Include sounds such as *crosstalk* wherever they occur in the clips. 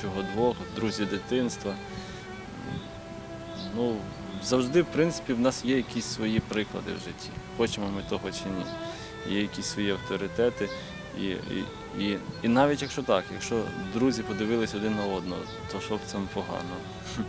Чого двох, друзі дитинства. Ну, завжди, в принципі, в нас є якісь свої приклади в житті. Хочемо ми того чи ні. Є якісь свої авторитети. І, і, і, і навіть якщо так, якщо друзі подивились один на одного, то що в цьому погано? *laughs*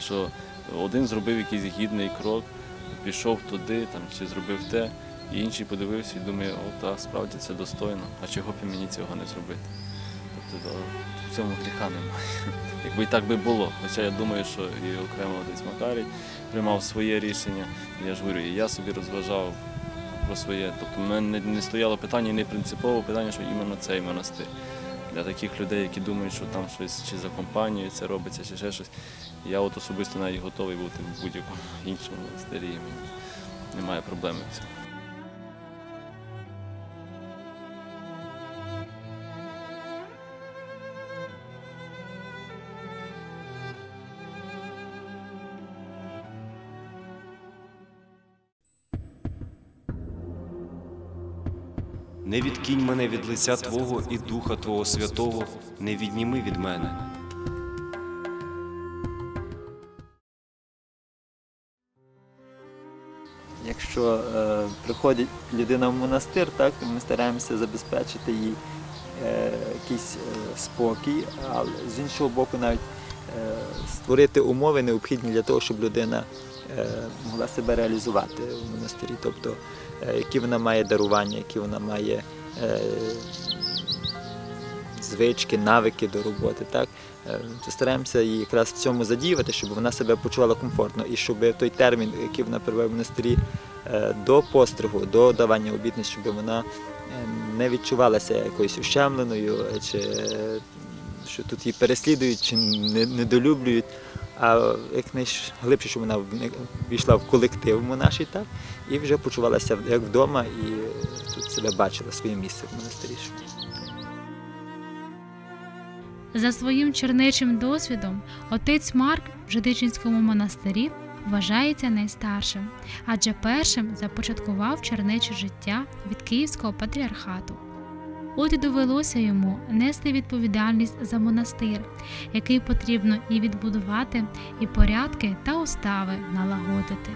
Що один зробив якийсь гідний крок, пішов туди там, чи зробив те, і інший подивився і думає, о, так, справді це достойно, а чого б і мені цього не зробити? Тобто в цьому гріха немає. *laughs* Якби і так би було. Хоча я думаю, що і окремо десь Макарій приймав своє рішення. Я ж говорю, і я собі розважав про своє. Тобто в мене не стояло питання, не принципово питання, що іменно цей монастир. Для таких людей, які думають, що там щось чи за компанією це робиться, чи ще щось. Я от особисто навіть готовий бути в будь-якому іншому монастирі. Немає проблеми в цьому. Не відкинь мене від лиця Твого і Духа Твого Святого, не відніми від мене. Якщо е, приходить людина в монастир, так, то ми стараємося забезпечити їй е, якийсь е, спокій, але з іншого боку, навіть е, створити умови необхідні для того, щоб людина могла себе реалізувати в монастирі. Тобто, е, які вона має дарування, які вона має е, звички, навики до роботи. Так? Е, стараємося її якраз в цьому задіювати, щоб вона себе почувала комфортно і щоб той термін, який вона перебуває в монастирі е, до постригу, до давання обітниць, щоб вона е, не відчувалася якоюсь ущемленою, е, чи е, що тут її переслідують, чи не- недолюблюють. А якнайглибше, щоб вона вник- війшла в колектив монаший, так, і вже почувалася як вдома, і тут себе бачила своє місце в монастирі. За своїм чернечим досвідом отець Марк в Жидичинському монастирі вважається найстаршим, адже першим започаткував чернече життя від Київського патріархату. От і довелося йому нести відповідальність за монастир, який потрібно і відбудувати, і порядки та устави налагодити.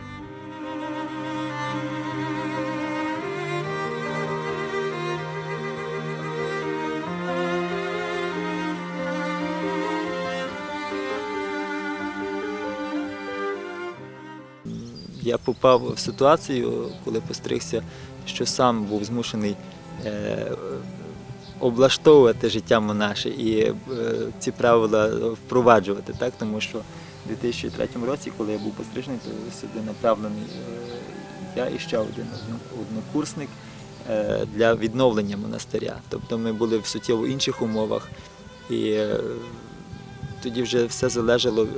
я попав в ситуацію, коли постригся, що сам був змушений е, облаштовувати життя монаше і е, ці правила впроваджувати, так? тому що у 2003 році, коли я був пострижений, то сюди направлений е, я і ще один однокурсник е, для відновлення монастиря. Тобто ми були в суттєво інших умовах. І тоді вже все залежало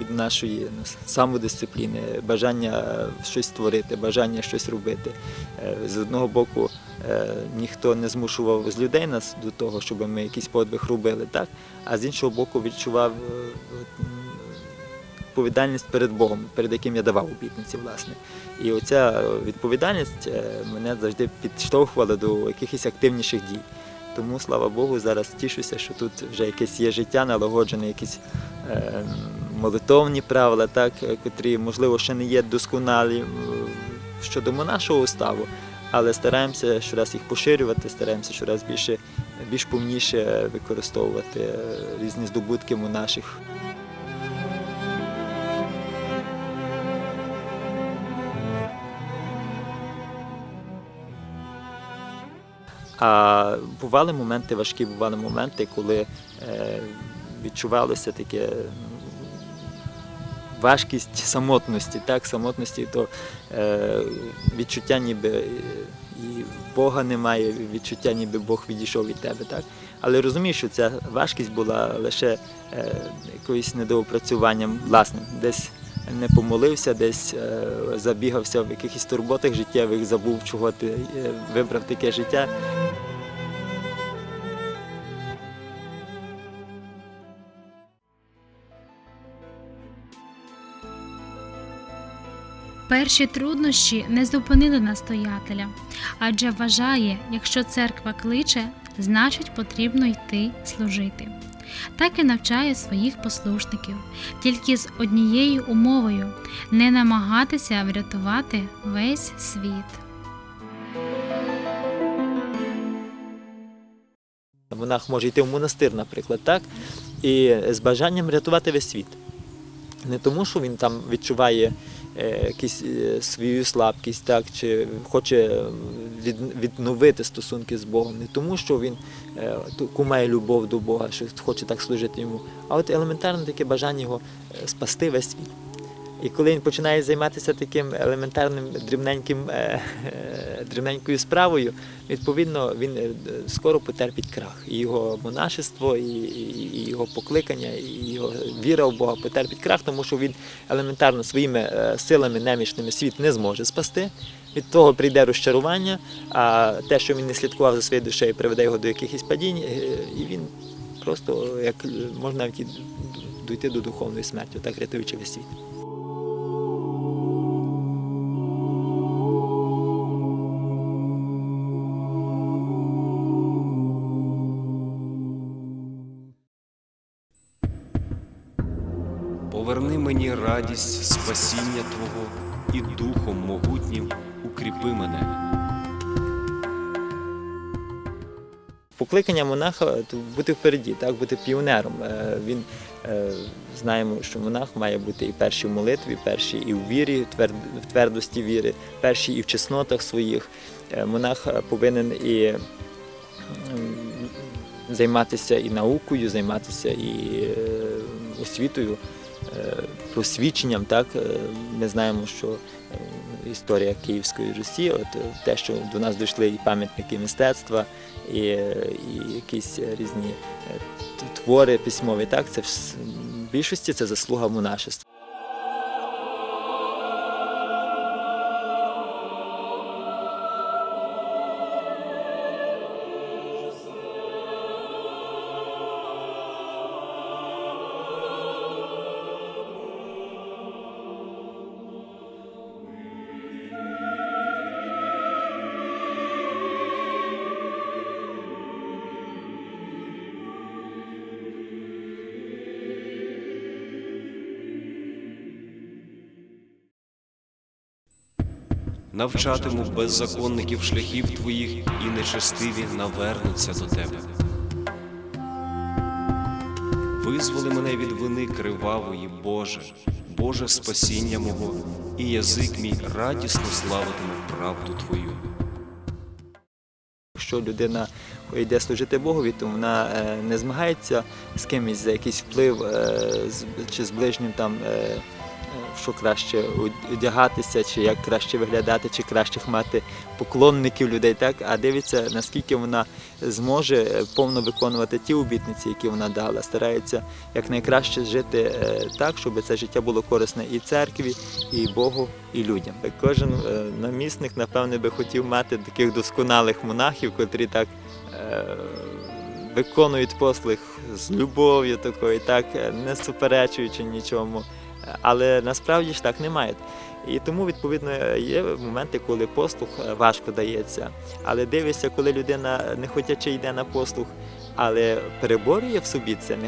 від нашої ну, самодисципліни, бажання щось створити, бажання щось робити. З одного боку, ніхто не змушував з людей нас до того, щоб ми якийсь подвиг робили, так? а з іншого боку, відчував е, відповідальність перед Богом, перед яким я давав обітниці, власне. І оця е, відповідальність е, мене завжди підштовхувала до якихось активніших дій. Тому, слава Богу, зараз тішуся, що тут вже якесь є життя, налагоджене, якісь е, молитовні правила, так, е, котрі, можливо, ще не є досконалі е, щодо нашого уставу, але стараємося щораз їх поширювати, стараємося щораз більше, більш повніше використовувати е, різні здобутки монаших. А бували моменти важкі, бували моменти, коли е, відчувалося таке м, важкість самотності, так, самотності, то е, відчуття ніби е, і Бога немає, відчуття ніби Бог відійшов від тебе. Так? Але розумію, що ця важкість була лише е, якоюсь недоопрацюванням власним. Десь не помолився, десь е, забігався в якихось турботах життєвих, забув, чого ти е, вибрав таке життя. Перші труднощі не зупинили настоятеля, адже вважає, якщо церква кличе, значить потрібно йти служити. Так і навчає своїх послушників, тільки з однією умовою не намагатися врятувати весь світ. Монах може йти в монастир, наприклад, так, і з бажанням рятувати весь світ. Не тому, що він там відчуває е, якусь е, свою слабкість, так, чи хоче е, відновити стосунки з Богом, не тому, що він кумає любов до Бога, що хоче так служити йому, а от елементарне таке бажання його е, спасти весь світ. І коли він починає займатися таким елементарним дрібненьким, е, е, дрібненькою справою, відповідно він е, скоро потерпить крах. І його монашество, і, і, його покликання, і його віра в Бога потерпить крах, тому що він елементарно своїми силами немічними світ не зможе спасти. Від того прийде розчарування, а те, що він не слідкував за своєю душею, приведе його до якихось падінь, і він просто як можна навіть дійти до духовної смерті, так рятуючи весь світ. Поверни мені радість спасіння Твого і духом могутнім укріпи мене. Покликання монаха бути впереді, так, бути піонером. Е, Він е, знаємо, що монах має бути і перший в молитві, перший і в вірі, в твер- твердості віри, перший і в чеснотах своїх. Е, Монах повинен і займатися і наукою, займатися і освітою, просвіченням. Так? Е, Ми знаємо, що е, історія Київської Русі, от е, те, що до нас дійшли і пам'ятники мистецтва, і, і якісь різні твори письмові, так? Це в більшості це заслуга монашества. Навчатиму беззаконників шляхів твоїх, і нечестиві навернуться до тебе. Визволи мене від вини кривавої, Боже, Боже спасіння мого, і язик мій радісно славитиме правду Твою. Якщо людина йде служити Богові, то вона е, не змагається з кимось за якийсь вплив е, чи з ближнім там. Е, Що краще одягатися, чи як краще виглядати, чи кращих мати поклонників людей, так а дивиться, наскільки вона зможе е, повно виконувати ті обітниці, які вона дала, старається якнайкраще жити е, так, щоб це життя було корисне і церкві, і Богу, і людям. Кожен намісник, напевне, би хотів мати таких досконалих монахів, котрі так виконують послуг з любов'ю такою, так, не суперечуючи нічому. Але насправді ж так немає. І тому, відповідно, є моменти, коли послуг е, важко дається. Але дивишся, коли людина не хотячи йде на послуг, але переборює в собі це е,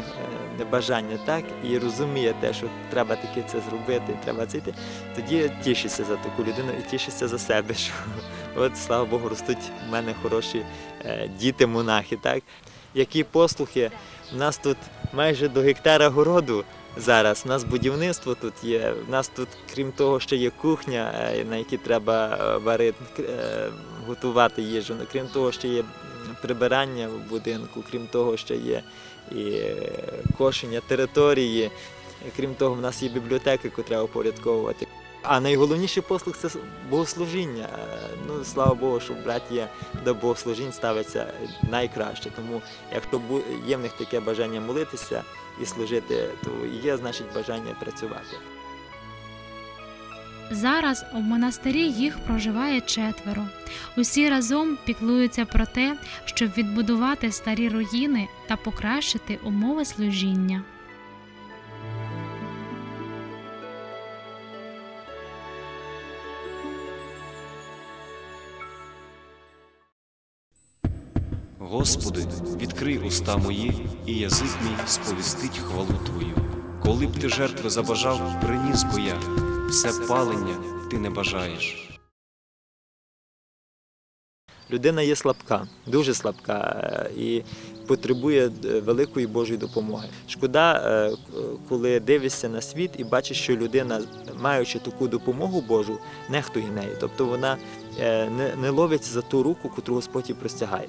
небажання, так, і розуміє те, що треба таки це зробити, треба це йти, тоді тішишся за таку людину і тішишся за себе, що *laughs* от, слава Богу, ростуть в мене хороші е, діти-монахи, так? Які послухи, у нас тут майже до гектара городу зараз. У нас будівництво тут є. У нас тут, крім того, ще є кухня, е, на якій треба е, варити, е, готувати їжу. Крім того, ще є прибирання в будинку, крім того, ще є і кошення території. Крім того, в нас є бібліотеки, яку треба упорядковувати. А найголовніший послуг це богослужіння. Е, Ну, слава Богу, що братія до богослужінь ставиться найкраще. Тому якщо є в них таке бажання молитися і служити, то є, значить, бажання працювати. Зараз у монастирі їх проживає четверо. Усі разом піклуються про те, щоб відбудувати старі руїни та покращити умови служіння. Господи, відкрий уста мої, і язик мій сповістить хвалу Твою. Коли б ти жертви забажав, приніс би я, все палення ти не бажаєш. Людина є слабка, дуже слабка е, і потребує е, великої Божої допомоги. Шкода, е, коли дивишся на світ і бачиш, що людина, маючи таку допомогу Божу, нехтує нею. Тобто вона не, ловить за ту руку, котру Господь їй простягає.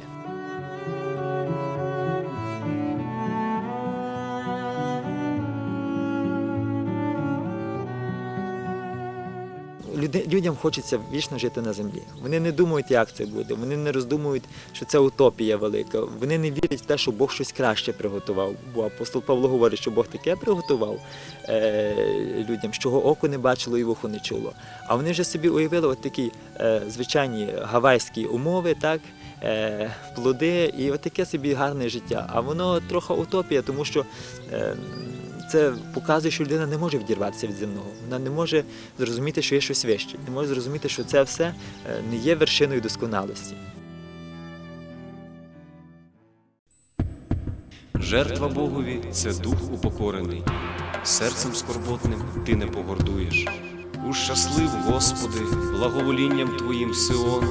Людям хочеться вічно жити на землі. Вони не думають, як це буде. Вони не роздумують, що це утопія велика. Вони не вірять в те, що Бог щось краще приготував. Бо апостол Павло говорить, що Бог таке приготував е, людям, що око не бачило і вухо не чуло. А вони вже собі уявили от такі е, звичайні гавайські умови, так, е, плоди, і от таке собі гарне життя. А воно трохи утопія, тому що. Е, це показує, що людина не може відірватися від земного. Вона не може зрозуміти, що є щось вище, не може зрозуміти, що це все е, не є вершиною досконалості. Жертва Богові це дух упокорений, серцем скорботним ти не погордуєш. Ущаслив, Господи, благоволінням Твоїм Сиону,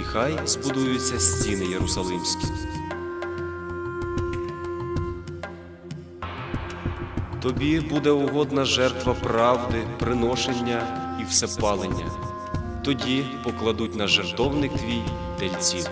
і хай збудуються стіни Єрусалимські. Тобі буде угодна жертва правди, приношення і всепалення. Тоді покладуть на жертовник твій тельців.